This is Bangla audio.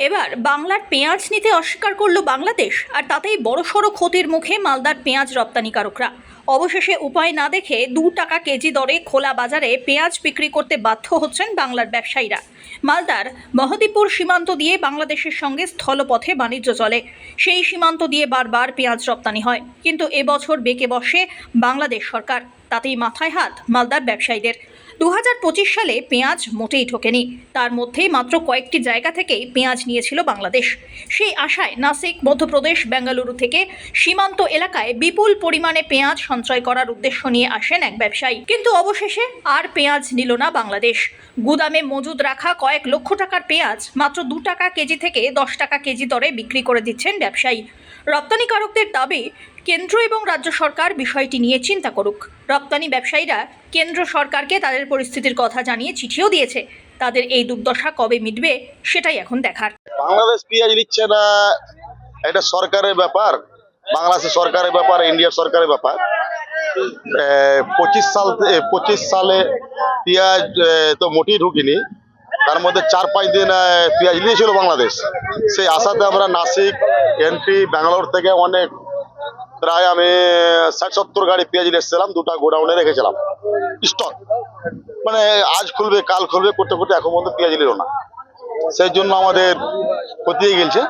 এবার বাংলার পেঁয়াজ নিতে অস্বীকার করল বাংলাদেশ, আর তাতেই বড়সড় ক্ষতির মুখে মালদার পেঁয়াজ রপ্তানিকারকরা। অবশেষে উপায় না দেখে দু টাকা কেজি দরে খোলা বাজারে পেঁয়াজ বিক্রি করতে বাধ্য হচ্ছেন বাংলার ব্যবসায়ীরা। মালদার মহদীপুর সীমান্ত দিয়ে বাংলাদেশের সঙ্গে স্থলপথে বাণিজ্য চলে। সেই সীমান্ত দিয়ে বারবার পেঁয়াজ রপ্তানি হয়। কিন্তু এবছর বেঁকে বসে বাংলাদেশ সরকার। তাতেই মাথায় হাত মালদার ব্যবসায়ীদের। দু হাজার পঁচিশ সালে পেঁয়াজ মোটেই ঢোকেনি তার মধ্যেই মাত্র কয়েকটি জায়গা থেকেই পেঁয়াজ নিয়েছিল বাংলাদেশ। সেই আশায় নাসিক মধ্যপ্রদেশ, বেঙ্গালুরু থেকে সীমান্ত এলাকায় বিপুল পরিমাণে পেঁয়াজ সঞ্চয় করার উদ্দেশ্য নিয়ে আসেন এক ব্যবসায়ী। কিন্তু অবশেষে আর পেঁয়াজ নিল না বাংলাদেশ। গুদামে মজুদ রাখা কয়েক লক্ষ টাকার পেঁয়াজ মাত্র দু টাকা কেজি থেকে দশ টাকা কেজি দরে বিক্রি করে দিচ্ছেন ব্যবসায়ী। রপ্তানিকারকদের দাবি, কেন্দ্র এবং রাজ্য সরকার বিষয়টি নিয়ে চিন্তা করুক। রপ্তানি ব্যবসায়ীরা কেন্দ্র সরকারকে তাদের পরিস্থিতির কথা জানিয়ে চিঠিও দিয়েছে। তাদের এই দুর্দশা কবে মিটবে, সেটাই এখন দেখার। বাংলাদেশ পেঁয়াজ নিচ্ছে না, এটা সরকারের ব্যাপার। বাংলাদেশের সরকারের ব্যাপার, ইন্ডিয়ার সরকারের ব্যাপার। পঁচিশ সাল পঁচিশ সালে পেঁয়াজ তো মোটেই ঢুকিনি। তার মধ্যে চার, পাঁচ দিন পেঁয়াজ নিয়েছিল বাংলাদেশ। সেই আশাতে আমরা নাসিক এমপি ব্যাঙ্গালোর থেকে অনেক, প্রায় আমি ষাট, সত্তর গাড়ি পেঁয়াজ এসেছিলাম, দুটা গোডাউনে রেখেছিলাম। স্টক। মানে আজ খুলবে, কাল খুলবে, করতে করতে এখন পর্যন্ত পেঁয়াজ নিল না। সেই জন্য আমাদের ক্ষতি গেছে।